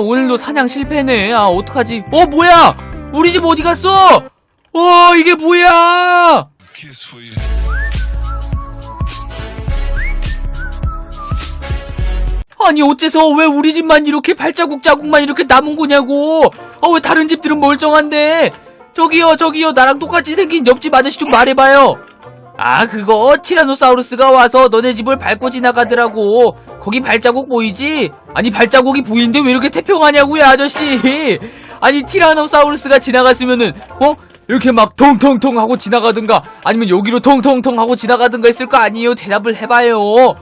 오늘도 사냥 실패네. 아, 어떡하지? 어, 뭐야? 우리 집 어디 갔어? 어, 이게 뭐야? 아니, 어째서 왜 우리 집만 이렇게 발자국 자국만 이렇게 남은 거냐고? 아, 왜 다른 집들은 멀쩡한데? 저기요, 저기요, 나랑 똑같이 생긴 옆집 아저씨 좀 말해봐요. 아, 그거 티라노사우루스가 와서 너네 집을 밟고 지나가더라고. 거기 발자국 보이지? 아니, 발자국이 보이는데 왜 이렇게 태평하냐고요, 아저씨. 아니, 티라노사우루스가 지나갔으면은, 어? 이렇게 막 통통통 하고 지나가든가, 아니면 여기로 통통통 하고 지나가든가 했을 거 아니에요? 대답을 해봐요.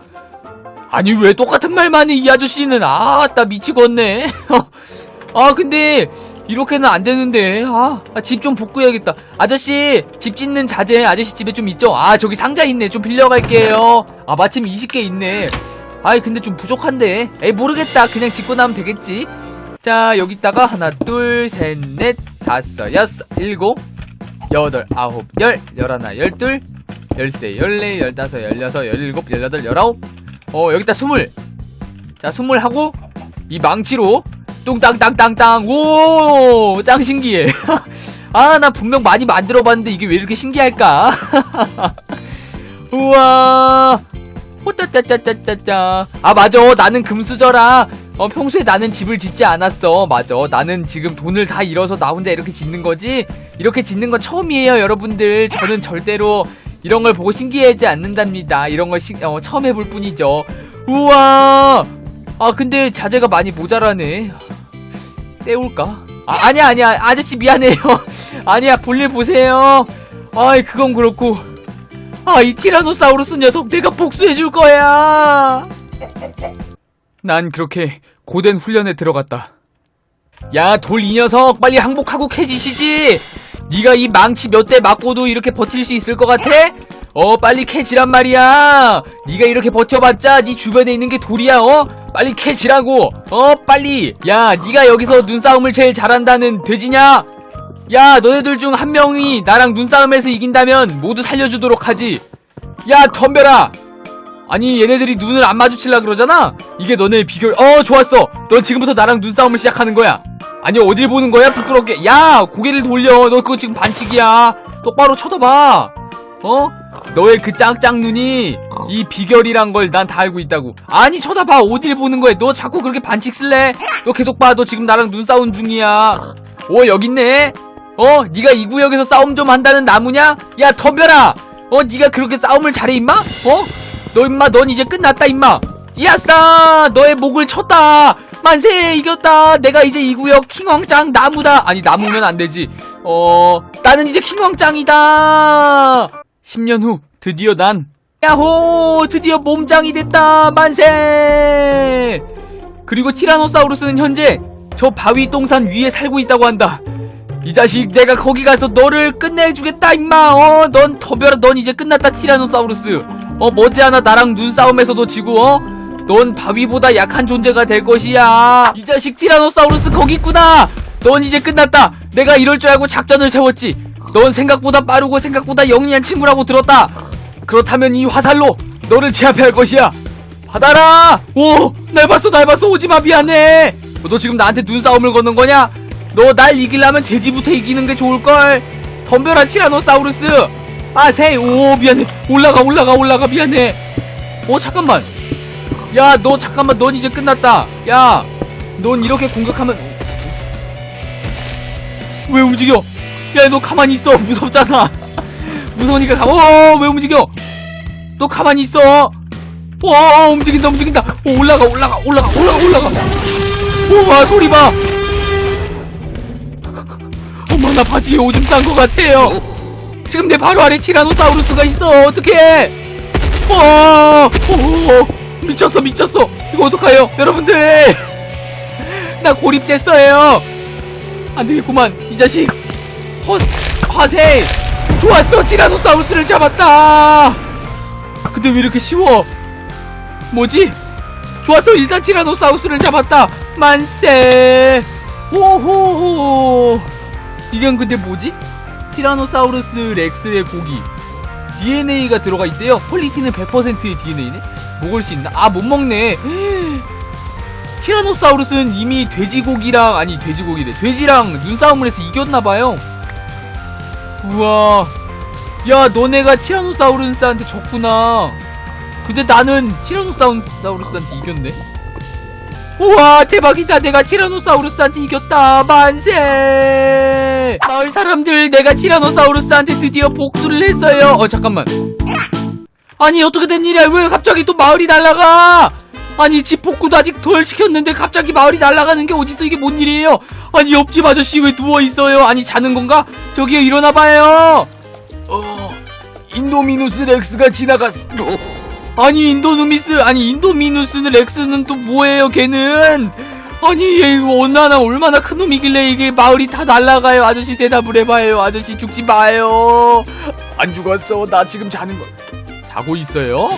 아니, 왜 똑같은 말만 해, 이 아저씨는. 아, 나 미치겠네. 아, 근데, 이렇게는 안 되는데. 아, 집 좀 복구해야겠다. 아저씨, 집 짓는 자재 아저씨 집에 좀 있죠? 아, 저기 상자 있네. 좀 빌려갈게요. 아, 마침 20개 있네. 아이, 근데 좀 부족한데. 에이, 모르겠다. 그냥 짓고 나면 되겠지. 자, 여기다가 하나, 둘, 셋, 넷, 다섯, 여섯, 일곱, 여덟, 아홉, 열, 열하나, 열둘, 열세, 열네, 열다섯, 열여섯, 열일곱, 열여덟, 열아홉. 어, 여기다 스물. 자, 스물 하고, 이 망치로, 뚱땅땅땅땅, 오, 짱 신기해. 아, 나 분명 많이 만들어 봤는데 이게 왜 이렇게 신기할까? 우와. 호따따따따따따. 아, 맞아. 나는 금수저라. 어, 평소에 나는 집을 짓지 않았어. 맞아. 나는 지금 돈을 다 잃어서 나 혼자 이렇게 짓는 거지. 이렇게 짓는 건 처음이에요, 여러분들. 저는 절대로 이런 걸 보고 신기해하지 않는답니다. 이런 걸 시, 어, 처음 해볼 뿐이죠. 우와. 아, 근데 자재가 많이 모자라네. 떼올까? 아, 아니야, 아니야. 아저씨 미안해요. 아니야, 볼일 보세요. 아이, 그건 그렇고. 아, 이 티라노사우루스 녀석 내가 복수해줄 거야. 난 그렇게 고된 훈련에 들어갔다. 야, 돌 이 녀석 빨리 항복하고 캐지시지. 네가 이 망치 몇 대 맞고도 이렇게 버틸 수 있을 것 같아? 어, 빨리 캐지란 말이야. 네가 이렇게 버텨봤자 네 주변에 있는 게 돌이야. 어? 빨리 캐지라고. 어, 빨리. 야, 네가 여기서 눈싸움을 제일 잘한다는 돼지냐? 야, 너네들 중 한 명이 나랑 눈싸움에서 이긴다면 모두 살려주도록 하지. 야, 덤벼라. 아니 얘네들이 눈을 안 마주칠라 그러잖아? 이게 너네 비결. 어 좋았어. 넌 지금부터 나랑 눈싸움을 시작하는 거야. 아니 어딜 보는 거야? 부끄럽게. 야 고개를 돌려. 너 그거 지금 반칙이야. 똑바로 쳐다봐. 어? 너의 그 짱짱 눈이 이 비결이란 걸 난 다 알고 있다고. 아니 쳐다봐. 어딜 보는 거야? 너 자꾸 그렇게 반칙 쓸래? 너 계속 봐 너 지금 나랑 눈싸움 중이야. 오 여기 있네 어? 네가 이 구역에서 싸움 좀 한다는 나무냐? 야 덤벼라! 어 네가 그렇게 싸움을 잘해 임마? 어? 너 임마 넌 이제 끝났다 임마. 야싸! 너의 목을 쳤다! 만세 이겼다! 내가 이제 이 구역 킹왕짱 나무다! 아니 나무면 안 되지. 어 나는 이제 킹왕짱이다! 10년 후 드디어 난 야호! 드디어 몸짱이 됐다! 만세! 그리고 티라노사우루스는 현재 저 바위 동산 위에 살고 있다고 한다 이 자식 내가 거기 가서 너를 끝내주겠다 임마. 어 넌 더벼라 넌 이제 끝났다 티라노사우루스. 어 머지않아 나랑 눈싸움에서도 지고 어? 넌 바위보다 약한 존재가 될 것이야. 이 자식 티라노사우루스 거기 있구나. 넌 이제 끝났다. 내가 이럴 줄 알고 작전을 세웠지. 넌 생각보다 빠르고 생각보다 영리한 친구라고 들었다. 그렇다면 이 화살로 너를 제압할 것이야. 받아라! 오날 봤어 날 봤어. 오지마 미안해. 너 지금 나한테 눈싸움을 거는 거냐 너 날 이기려면 돼지부터 이기는 게 좋을걸? 덤벼라 티라노사우루스! 아세 오 미안해. 올라가 올라가 올라가 미안해. 어 잠깐만. 야 너 잠깐만. 넌 이제 끝났다. 야 넌 이렇게 공격하면 왜 움직여? 야 너 가만히 있어. 무섭잖아. 무서우니까 가 어왜 움직여? 너 가만히 있어. 와 움직인다 움직인다. 오, 올라가 올라가 올라가 올라가 올라가. 우와 소리 봐 엄마 나 바지에 오줌 싼 것 같아요. 지금 내 바로 아래 티라노사우루스가 있어. 어떡해? 와 오, 미쳤어 미쳤어. 이거 어떡해요? 여러분들. 나 고립됐어요. 안 되겠구만 이 자식. 허, 화세. 좋았어 티라노사우루스를 잡았다. 근데 왜 이렇게 쉬워? 뭐지? 좋았어 일단 티라노사우루스를 잡았다. 만세. 호호호 이건 근데 뭐지? 티라노사우루스 렉스의 고기. DNA가 들어가 있대요. 퀄리티는 100%의 DNA네. 먹을 수 있나? 아 못 먹네. 티라노사우루스는 이미 돼지고기랑 아니 돼지고기래. 돼지랑 눈싸움을 해서 이겼나봐요. 우와. 야 너네가 티라노사우루스한테 졌구나. 근데 나는 티라노사우루스한테 이겼네 우와 대박이다. 내가 티라노사우루스한테 이겼다. 만세! 마을 사람들 내가 티라노사우루스한테 드디어 복수를 했어요. 어 잠깐만. 아니 어떻게 된 일이야? 왜 갑자기 또 마을이 날아가? 아니 집 복구도 아직 덜 시켰는데 갑자기 마을이 날아가는 게 어딨어 이게 뭔 일이에요? 아니 옆집 아저씨 왜 누워있어요? 아니 자는 건가? 저기요 일어나봐요. 어 인도미누스 렉스가 지나갔어 아니 인도누미스 아니 인도미누스는 렉스는 또 뭐예요 걔는? 아니 얘 이거 얼마나 얼마나 큰 놈이길래 이게 마을이 다 날아가요? 아저씨 대답을 해봐요. 아저씨 죽지 마요. 안 죽었어. 나 지금 자는 거 자고 있어요?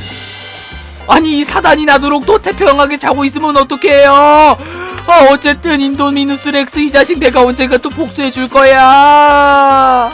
아니 이 사단이 나도록 또 태평하게 자고 있으면 어떡해요? 아 어쨌든 인도미누스 렉스 이 자식 내가 언젠가 또 복수해 줄 거야.